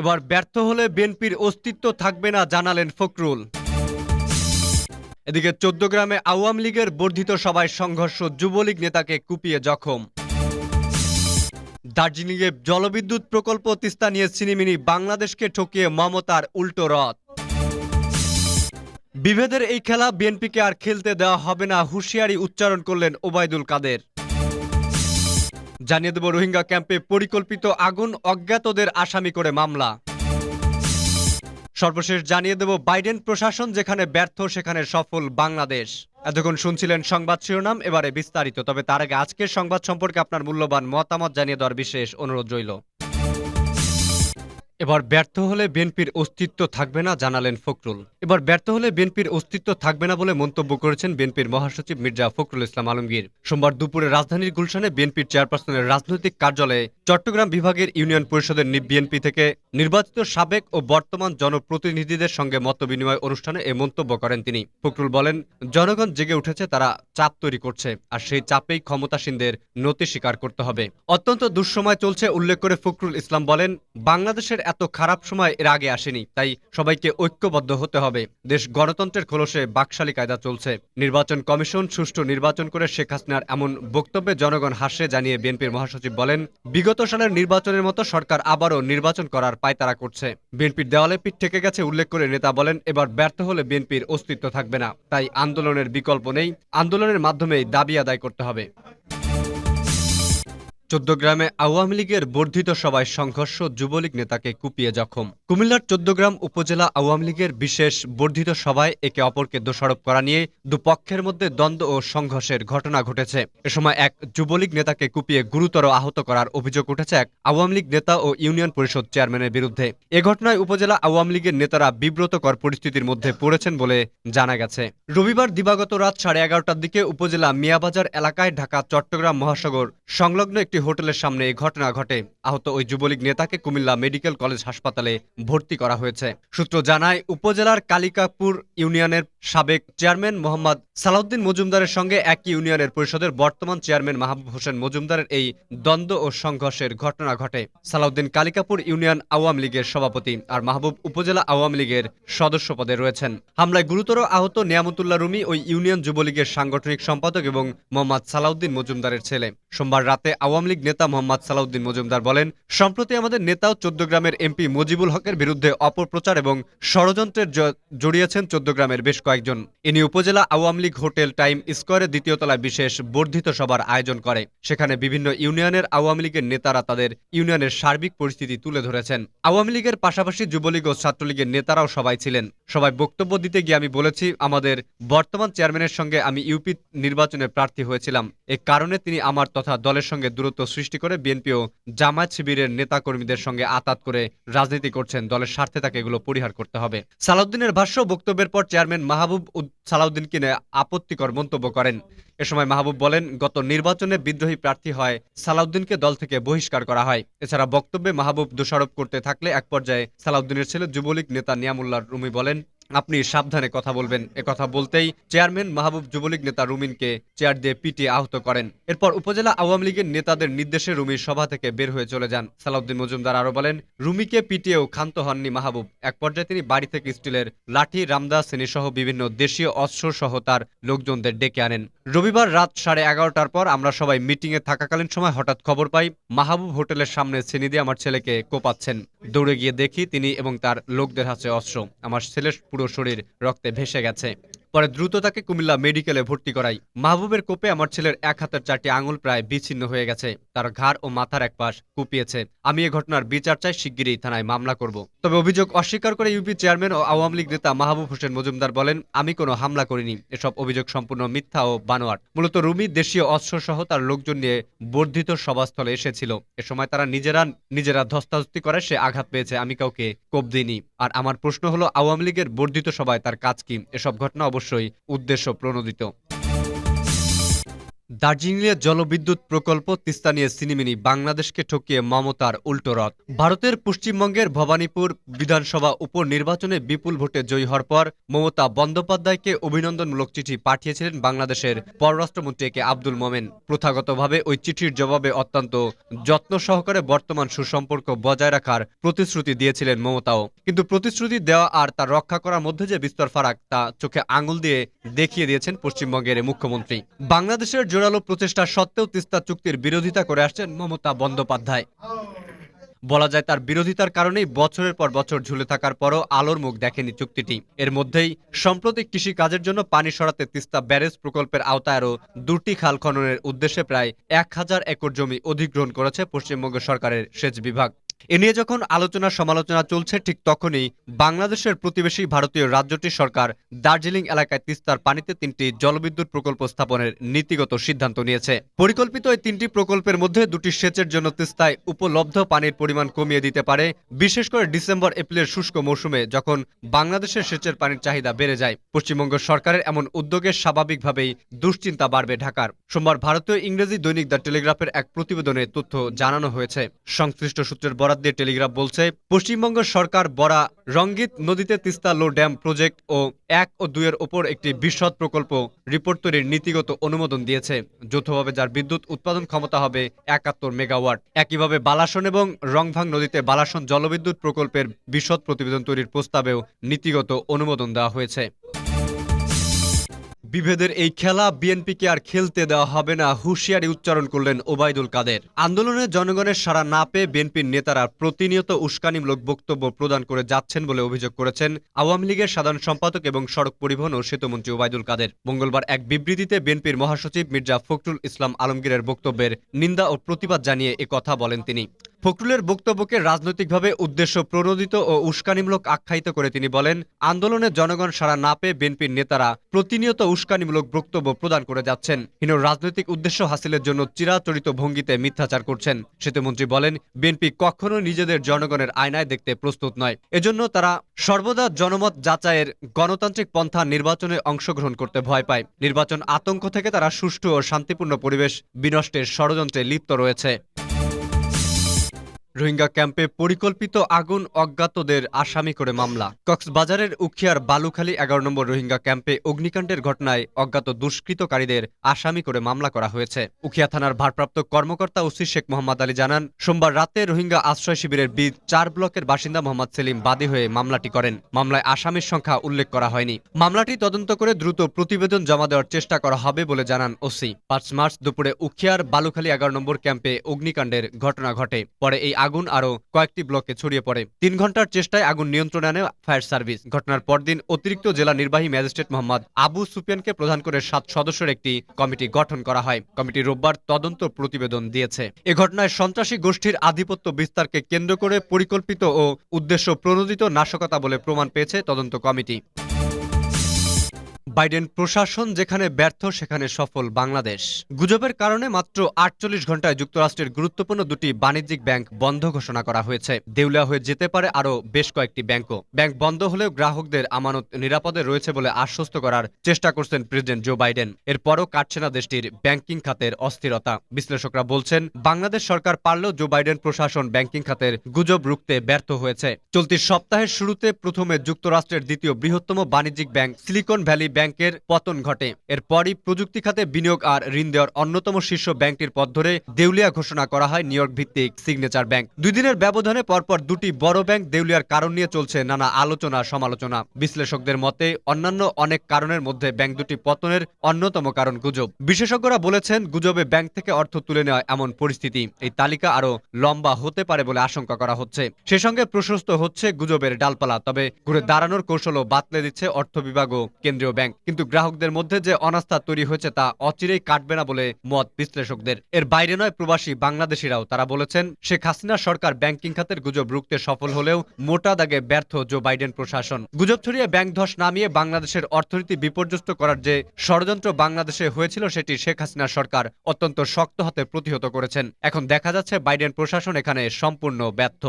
এবার ব্যর্থ হলে বিএনপির অস্তিত্ব থাকবে না, জানালেন ফখরুল। এদিকে চোদ্দ গ্রামে আওয়ামী লীগের বর্ধিত সভায় সংঘর্ষ, যুবলীগ নেতাকে কুপিয়ে জখম। দার্জিলিংয়ে জলবিদ্যুৎ প্রকল্প তিস্তা নিয়ে সিনিমিনি বাংলাদেশকে ঠকিয়ে মমতার উল্টো রথ। বিভেদের এই খেলা বিএনপিকে আর খেলতে দেওয়া হবে না, হুঁশিয়ারি উচ্চারণ করলেন ওবায়দুল কাদের। জানিয়ে দেব রোহিঙ্গা ক্যাম্পে পরিকল্পিত আগুন অজ্ঞাতদের আসামি করে মামলা। সর্বশেষ জানিয়ে দেব বাইডেন প্রশাসন যেখানে ব্যর্থ, সেখানে সফল বাংলাদেশ। এতক্ষণ শুনছিলেন সংবাদ শিরোনাম, এবারে বিস্তারিত। তবে তার আগে আজকের সংবাদ সম্পর্কে আপনার মূল্যবান মতামত জানিয়ে দেওয়ার বিশেষ অনুরোধ রইল। এবার ব্যর্থ হলে বিএনপির অস্তিত্ব থাকবে না, জানালেন ফখরুল। এবার ব্যর্থ হলে বিএনপির অস্তিত্ব থাকবে না বলে মন্তব্য করেছেন বিএনপির মহাসচিব মির্জা ফখরুল ইসলাম আলমগীর। সোমবার দুপুরে রাজধানীর গুলশানে বিএনপির চেয়ারপারসনের রাজনৈতিক কার্যালয়ে চট্টগ্রাম বিভাগের ইউনিয়ন পরিষদের বিএনপি থেকে নির্বাচিত সাবেক ও বর্তমান জনপ্রতিনিধিদের সঙ্গে মতবিনিময় অনুষ্ঠানে এ মন্তব্য করেন তিনি। ফখরুল বলেন, জনগণ জেগে উঠেছে, তারা চাপ তৈরি করছে, আর সেই চাপেই ক্ষমতাসীনদের নতি স্বীকার করতে হবে। অত্যন্ত দুঃসময় চলছে, উল্লেখ করে ফখরুল ইসলাম বলেন, বাংলাদেশের এত খারাপ সময় এর আগে আসেনি, তাই সবাইকে ঐক্যবদ্ধ হতে হবে। দেশ গণতন্ত্রের খোলসে বাকশালী কায়দা চলছে। নির্বাচন কমিশন সুষ্ঠু নির্বাচন করে শেখ হাসিনার এমন বক্তব্যে জনগণ হাসে জানিয়ে বিএনপির মহাসচিব বলেন, বিগত সালের নির্বাচনের মতো সরকার আবারও নির্বাচন করার পায়তারা করছে। বিএনপির দেওয়ালে পিঠ থেকে গেছে উল্লেখ করে নেতা বলেন, এবার ব্যর্থ হলে বিএনপির অস্তিত্ব থাকবে না, তাই আন্দোলনের বিকল্প নেই। আন্দোলনের মাধ্যমেই দাবি আদায় করতে হবে। চোদ্দগ্রামে আওয়ামী লীগের বর্ধিত সভায় সংঘর্ষ, যুবলীগ নেতাকে কুপিয়ে জখম। কুমিল্লার চোদ্দগ্রাম উপজেলা আওয়ামী লীগের বিশেষ বর্ধিত সভায় একে অপরকে দোষারোপ করা নিয়ে দুপক্ষের মধ্যে দ্বন্দ্ব ও সংঘর্ষের ঘটনা ঘটেছে। এ সময় এক যুবলীগ নেতাকে কুপিয়ে গুরুতর আহত করার অভিযোগ উঠেছে এক আওয়ামী লীগ নেতা ও ইউনিয়ন পরিষদ চেয়ারম্যানের বিরুদ্ধে। এ ঘটনায় উপজেলা আওয়ামী লীগের নেতারা বিব্রতকর পরিস্থিতির মধ্যে পড়েছেন বলে জানা গেছে। রবিবার দিবাগত রাত সাড়ে এগারোটার দিকে উপজেলা মিয়াবাজার এলাকায় ঢাকা চট্টগ্রাম মহাসাগর সংলগ্ন একটি হোটেলের সামনে এই ঘটনা ঘটে। আহত ওই যুবলীগ নেতাকে কুমিল্লা মেডিকেল কলেজ হাসপাতালে ভর্তি করা হয়েছে। সূত্র জানায়, উপজেলার কালিকাপুর ইউনিয়নের সাবেক চেয়ারম্যান মোহাম্মদ সালাউদ্দিন মজুমদারের সঙ্গে একই ইউনিয়নের পরিষদের বর্তমান চেয়ারম্যান মাহবুব হোসেন মজুমদারের এই দ্বন্দ্ব ও সংঘর্ষের ঘটনা ঘটে। সালাউদ্দিন কালিকাপুর ইউনিয়ন আওয়ামী লীগের সভাপতি আর মাহবুব উপজেলা আওয়ামী লীগের সদস্য পদে রয়েছেন। হামলায় গুরুতর আহত নিয়ামতুল্লাহ রুমি ওই ইউনিয়ন যুবলীগের সাংগঠনিক সম্পাদক এবং মোহাম্মদ সালাউদ্দিন মজুমদারের ছেলে। সোমবার রাতে আওয়ামী লীগ নেতা মোহাম্মদ সালাউদ্দিন মজুমদার বলেন, সম্প্রতি আমাদের নেতাও চোদ্দ গ্রামের এমপি মুজিবুল হকের বিরুদ্ধে অপপ্রচার এবং ষড়যন্ত্রের জড়িয়েছেন চোদ্দ গ্রামের বেশ কয়েকজন। ইনি উপজেলা আওয়ামী লীগ হোটেল টাইম স্কোয়ারের দ্বিতীয় তলায় বিশেষ বর্ধিত সভার আয়োজন করে। সেখানে বিভিন্ন ইউনিয়নের আওয়ামী লীগের নেতারা তাদের ইউনিয়নের সার্বিক পরিস্থিতি তুলে ধরেছেন। আওয়ামী লীগের পাশাপাশি যুবলীগ ও ছাত্রলীগের নেতারাও সবাই ছিলেন। সবাই বক্তব্য দিতে গিয়ে আমি বলেছি, আমাদের বর্তমান চেয়ারম্যানের সঙ্গে আমি ইউপি নির্বাচনে প্রার্থী হয়েছিলাম। এ কারণে তিনি আমার তথা দলের সঙ্গে দূরত্ব সৃষ্টি করে বিএনপি ও জামায়াত শিবিরের নেতাকর্মীদের সঙ্গে আতাত করে রাজনীতি করছেন, দলের স্বার্থে তাকে এগুলো পরিহার করতে হবে। সালাউদ্দিনের ভাষ্য, বক্তব্যের পর চেয়ারম্যান মাহবুব উদ- সালাউদ্দিনকে নিয়ে আপত্তিকর মন্তব্য করেন। এ সময় মাহবুব বলেন, গত নির্বাচনে বিদ্রোহী প্রার্থী হয় সালাউদ্দিনকে দল থেকে বহিষ্কার করা হয়। এছাড়া বক্তব্যে মাহবুব দোষারোপ করতে থাকলে এক পর্যায়ে সালাউদ্দিনের ছেলে যুবলীগ নেতা নিয়ামুল্লাহ রুমি বলেন আপনি সাবধানে কথা বলবেন। কথা বলতেই চেয়ারম্যান মাহবুব যুবলীগ নেতা রুমিনকে চেয়ার দিয়ে পিটিয়ে আহত করেন। এরপর উপজেলা আওয়ামী লীগের নেতাদের নির্দেশে রুমির সভা থেকে বের হয়ে চলে যান। সালাউদ্দিন মজুমদার আরও বলেন, রুমিকে পিটিয়েও ক্ষান্ত হননি মাহবুব। এক পর্যায়ে তিনি বাড়ি থেকে স্টিলের লাঠি রামদা শ্রেণি সহ বিভিন্ন দেশীয় অস্ত্র সহ তার লোকজনদের ডেকে আনেন। রবিবার রাত সাড়ে এগারোটার পর আমরা সবাই মিটিং এ থাকাকালীন সময় হঠাৎ খবর পাই, মাহবুব হোটেলের সামনে শ্রেণি দিয়ে আমার ছেলেকে কোপাচ্ছেন। দৌড়ে গিয়ে দেখি তিনি এবং তার লোকদের হাতে অস্ত্র। আমার ছেলের পুরো শরীর রক্তে ভেসে গেছে। পরে দ্রুত তাকে কুমিল্লা মেডিকেলে ভর্তি করাই। মাহবুবের কোপে আমার ছেলের এক হাতের চারটি আঙুল প্রায় বিচ্ছিন্ন হয়ে গেছে। তার ঘাড় ও মাথার এক পাশ কুপিয়েছে। আমি এ ঘটনার বিচার চাই, শিগগিরই থানায় মামলা করব। তবে অভিযোগ অস্বীকার করে ইউপি চেয়ারম্যান ও আওয়ামী লীগ নেতা মাহবুব হোসেন মজুমদার বলেন, আমি কোনো হামলা করিনি। এসব অভিযোগ সম্পূর্ণ মিথ্যা ও বানোয়াট। মূলত রুমি দেশীয় অস্ত্র সহ তার লোকজন নিয়ে বর্ধিত সভাস্থলে এসেছিল। এ সময় তারা নিজেরা নিজেরা ধস্তাধস্তি করে, সে আঘাত পেয়েছে। আমি কাউকে কোপ দিইনি। আর আমার প্রশ্ন হলো, আওয়ামী লীগের বর্ধিত সভায় তার কাজ কি? এসব ঘটনা অবশ্যই উদ্দেশ্য প্রণোদিত। দার্জিলিংয়ে জলবিদ্যুৎ প্রকল্প তিস্তা নিয়ে সিনিমিনি বাংলাদেশকে ঠকিয়ে মমতার উল্টো রথ। ভারতের পশ্চিমবঙ্গের ভবানীপুর বিধানসভা উপনির্বাচনে বিপুল ভোটে জয়ী হওয়ার পর মমতা বন্দ্যোপাধ্যায়কে অভিনন্দনমূলক চিঠি পাঠিয়েছিলেন বাংলাদেশের পররাষ্ট্রমন্ত্রী কে আব্দুল মোমেন। প্রথাগতভাবে ওই চিঠির জবাবে অত্যন্ত যত্ন সহকারে বর্তমান সুসম্পর্ক বজায় রাখার প্রতিশ্রুতি দিয়েছিলেন মমতাও। কিন্তু প্রতিশ্রুতি দেওয়া আর তা রক্ষা করার মধ্যে যে বিস্তর ফারাক, তা চোখে আঙুল দিয়ে দেখিয়ে দিয়েছেন পশ্চিমবঙ্গের মুখ্যমন্ত্রী। বাংলাদেশের জোরালো প্রচেষ্টা সত্ত্বেও তিস্তা চুক্তির বিরোধিতা করে আসছেন মমতা বন্দ্যোপাধ্যায়। বলা যায় তার বিরোধিতার কারণেই বছরের পর বছর ঝুলে থাকার পরও আলোর মুখ দেখেনি চুক্তিটি। এর মধ্যেই সম্প্রতি কৃষি কাজের জন্য পানি সরাতে তিস্তা ব্যারেজ প্রকল্পের আওতায় আরও দুটি খাল খননের উদ্দেশ্যে প্রায় এক হাজার একর জমি অধিগ্রহণ করেছে পশ্চিমবঙ্গ সরকারের সেচ বিভাগ। এ নিয়ে যখন আলোচনা সমালোচনা চলছে, ঠিক তখনই বাংলাদেশের প্রতিবেশী ভারতীয় রাজ্যটি সরকার দার্জিলিং এলাকায় তিস্তার পানিতে তিনটি জলবিদ্যুৎ প্রকল্প স্থাপনের নীতিগত সিদ্ধান্ত নিয়েছে। পরিকল্পিত এই তিনটি প্রকল্পের মধ্যে দুটি সেচের জন্য তিস্তায় উপলব্ধ পানির পরিমাণ কমিয়ে দিতে পারে, বিশেষ করে ডিসেম্বর, এপ্রিলের শুষ্ক মৌসুমে যখন বাংলাদেশের সেচের পানির চাহিদা বেড়ে যায়। পশ্চিমবঙ্গ সরকারের এমন উদ্যোগে স্বাভাবিকভাবেই দুশ্চিন্তা বাড়বে ঢাকার। সোমবার ভারতীয় ইংরেজি দৈনিক দ্য টেলিগ্রাফের এক প্রতিবেদনে তথ্য জানানো হয়েছে। সংশ্লিষ্ট সূত্রের বরাদ দিয়ে টেলিগ্রাফ বলছে, পশ্চিমবঙ্গ সরকার বরা রঙ্গিত নদীতে তিস্তা লো ড্যাম প্রজেক্ট ও এক ও দুইয়ের ওপর একটি বিশদ প্রকল্প রিপোর্ট তৈরির নীতিগত অনুমোদন দিয়েছে। যৌথভাবে যার বিদ্যুৎ উৎপাদন ক্ষমতা হবে একাত্তর মেগাওয়াট। একইভাবে বালাসন এবং রংভাং নদীতে বালাসন জলবিদ্যুৎ প্রকল্পের বিশদ প্রতিবেদন তৈরির প্রস্তাবেও নীতিগত অনুমোদন দেওয়া হয়েছে। বিভেদের এই খেলা বিএনপিকে আর খেলতে দেওয়া হবে না, হুঁশিয়ারি উচ্চারণ করলেন ওবায়দুল কাদের। আন্দোলনে জনগণের সাড়া না পেয়ে বিএনপির নেতারা প্রতিনিয়ত উস্কানিমূলক বক্তব্য প্রদান করে যাচ্ছেন বলে অভিযোগ করেছেন আওয়ামী লীগের সাধারণ সম্পাদক এবং সড়ক পরিবহন ও সেতুমন্ত্রী ওবায়দুল কাদের। মঙ্গলবার এক বিবৃতিতে বিএনপির মহাসচিব মির্জা ফখরুল ইসলাম আলমগীরের বক্তব্যের নিন্দা ও প্রতিবাদ জানিয়ে কথা বলেন তিনি। ফখরুলের বক্তব্যকে রাজনৈতিকভাবে উদ্দেশ্য প্রণোদিত ও উস্কানিমূলক আখ্যায়িত করে তিনি বলেন, আন্দোলনে জনগণ সারা না পেয়ে বিএনপির নেতারা প্রতিনিয়ত উস্কানিমূলক বক্তব্য প্রদান করে যাচ্ছেন। হীন রাজনৈতিক উদ্দেশ্য হাসিলের জন্য চিরাচরিত ভঙ্গিতে মিথ্যাচার করছেন। সেতুমন্ত্রী বলেন, বিএনপি কখনো নিজেদের জনগণের আয়নায় দেখতে প্রস্তুত নয়। এজন্য তারা সর্বদা জনমত যাচাইয়ের গণতান্ত্রিক পন্থা নির্বাচনে অংশগ্রহণ করতে ভয় পায়। নির্বাচন আতঙ্ক থেকে তারা সুষ্ঠু ও শান্তিপূর্ণ পরিবেশ বিনষ্টের ষড়যন্ত্রে লিপ্ত রয়েছে। রোহিঙ্গা ক্যাম্পে পরিকল্পিত আগুন অজ্ঞাতদের আসামি করে মামলা। কক্সবাজারের উখিয়ার বালুখালী এগারো নম্বর রোহিঙ্গা ক্যাম্পে অগ্নিকাণ্ডের ঘটনায় অজ্ঞাত দুষ্কৃতকারীদের আসামি করে মামলা করা হয়েছে। উখিয়া থানার ভারপ্রাপ্ত কর্মকর্তা ওসি শেখ মোহাম্মদ আলী জানান, সোমবার রাতে রোহিঙ্গা আশ্রয় শিবিরের বীজ চার ব্লকের বাসিন্দা মোহাম্মদ সেলিম বাদী হয়ে মামলাটি করেন। মামলায় আসামির সংখ্যা উল্লেখ করা হয়নি। মামলাটি তদন্ত করে দ্রুত প্রতিবেদন জমা দেওয়ার চেষ্টা করা হবে বলে জানান ওসি। পাঁচ মার্চ দুপুরে উখিয়ার বালুখালী এগারো নম্বর ক্যাম্পে অগ্নিকাণ্ডের ঘটনা ঘটে। পরে এই আগুন আরও কয়েকটি ব্লকে ছড়িয়ে পড়ে। তিন ঘণ্টার চেষ্টায় আগুন নিয়ন্ত্রণে আনে ফায়ার সার্ভিস। ঘটনার পরদিন অতিরিক্ত জেলা নির্বাহী ম্যাজিস্ট্রেট মোহাম্মদ আবু সুফিয়ানকে প্রধান করে সাত সদস্যের একটি কমিটি গঠন করা হয়। কমিটি রোববার তদন্ত প্রতিবেদন দিয়েছে। এ ঘটনায় সন্ত্রাসী গোষ্ঠীর আধিপত্য বিস্তারকে কেন্দ্র করে পরিকল্পিত ও উদ্দেশ্য প্রণোদিত নাশকতা বলে প্রমাণ পেয়েছে তদন্ত কমিটি। বাইডেন প্রশাসন যেখানে ব্যর্থ, সেখানে সফল বাংলাদেশ। গুজবের কারণে মাত্র আটচল্লিশ ঘন্টায় যুক্তরাষ্ট্রের গুরুত্বপূর্ণ দুটি বাণিজ্যিক ব্যাংক বন্ধ ঘোষণা করা হয়েছে। দেউলিয়া হয়ে যেতে পারে আরও বেশ কয়েকটি ব্যাংকও। ব্যাংক বন্ধ হলেও গ্রাহকদের আমানত নিরাপদে রয়েছে বলে আশ্বস্ত করার চেষ্টা করছেন প্রেসিডেন্ট জো বাইডেন। এরপরও কাটছে না দেশটির ব্যাংকিং খাতের অস্থিরতা। বিশ্লেষকরা বলছেন, বাংলাদেশ সরকার পারলেও জো বাইডেন প্রশাসন ব্যাংকিং খাতের গুজব রুখতে ব্যর্থ হয়েছে। চলতি সপ্তাহের শুরুতে প্রথমে যুক্তরাষ্ট্রের দ্বিতীয় বৃহত্তম বাণিজ্যিক ব্যাংক সিলিকন ভ্যালি ব্যাংকের পতন ঘটে। এরপরই প্রযুক্তি খাতে বিনিয়োগ আর ঋণ দেওয়ার অন্যতম শীর্ষ ব্যাংকটির পথ ধরে দেউলিয়া ঘোষণা করা হয় নিউ ভিত্তিক সিগনেচার ব্যাংক। দুই দিনের ব্যবধানে পরপর দুটি বড় ব্যাংক দেউলিয়ার কারণ নিয়ে চলছে নানা আলোচনা সমালোচনা। বিশ্লেষকদের মতে, অন্যান্য অনেক কারণের মধ্যে ব্যাংক দুটি পতনের অন্যতম কারণ গুজব। বিশেষজ্ঞরা বলেছেন, গুজবে ব্যাংক থেকে অর্থ তুলে নেওয়া এমন পরিস্থিতি। এই তালিকা আরও লম্বা হতে পারে বলে আশঙ্কা করা হচ্ছে। সে সঙ্গে প্রশস্ত হচ্ছে গুজবের ডালপালা, তবে ঘুরে দাঁড়ানোর কৌশলও বাতলে দিচ্ছে অর্থ বিভাগ ও কেন্দ্রীয় ব্যাংক কিন্তু গ্রাহকদের মধ্যে যে অনাস্থা তৈরি হয়েছে তা অচিরেই কাটবে না বলে মত বিশ্লেষকদের। এর বাইরে নয়, প্রবাসী বাংলাদেশিরাও। তারা বলেছেন, শেখ হাসিনা সরকার ব্যাংকিং খাতের গুজব রুখতে সফল হলেও মোটা দাগে ব্যর্থ জো বাইডেন প্রশাসন। গুজব ছড়িয়ে ব্যাংক ধস নামিয়ে বাংলাদেশের অর্থনীতি বিপর্যস্ত করার যে ষড়যন্ত্র বাংলাদেশে হয়েছিল, সেটি শেখ হাসিনা সরকার অত্যন্ত শক্ত হাতে প্রতিহত করেছেন। এখন দেখা যাচ্ছে বাইডেন প্রশাসন এখানে সম্পূর্ণ ব্যর্থ।